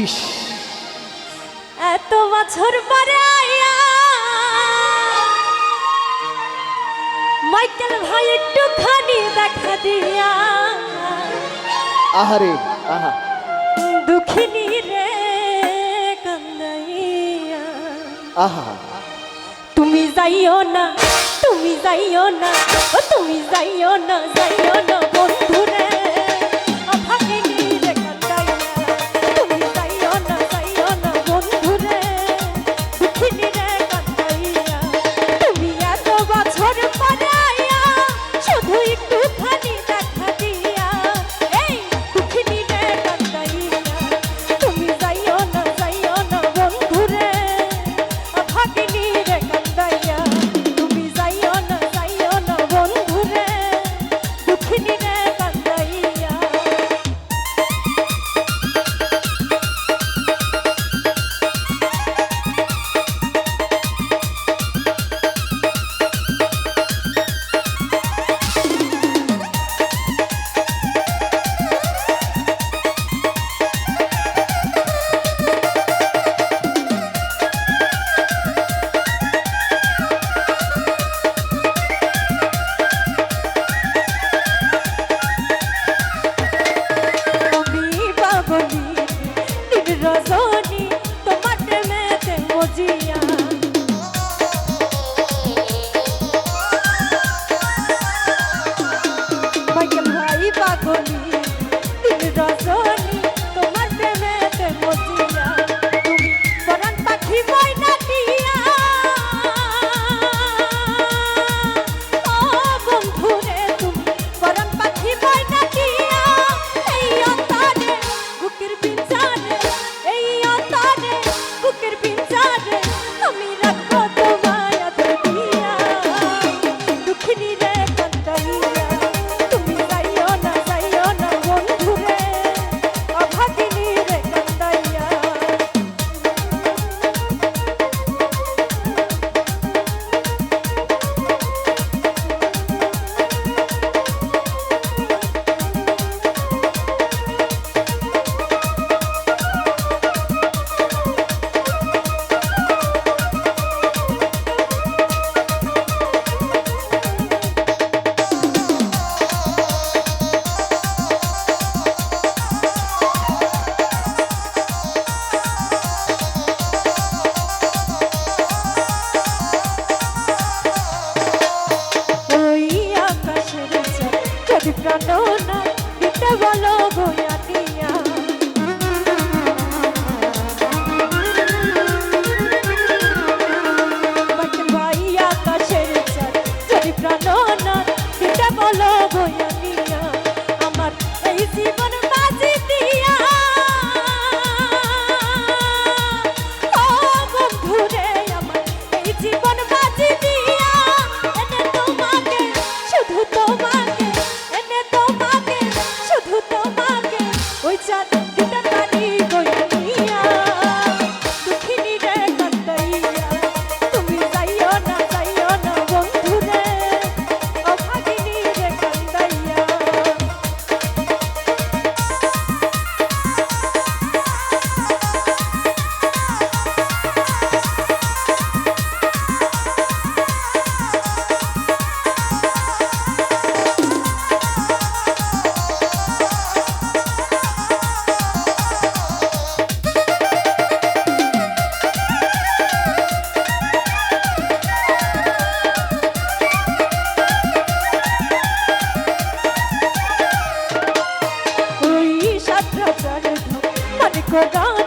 ইস। এত বছর পরে মাইকেল ভাই একটুখানি দেখা দিয়া। আহারে আহা। দুঃখিনী রে কান্দাইয়া। আহা। তুমি যাইও না তুমি যাইও না ও তুমি যাইও না যাই প্রাণ না সেটা বলো বইয়া খোদা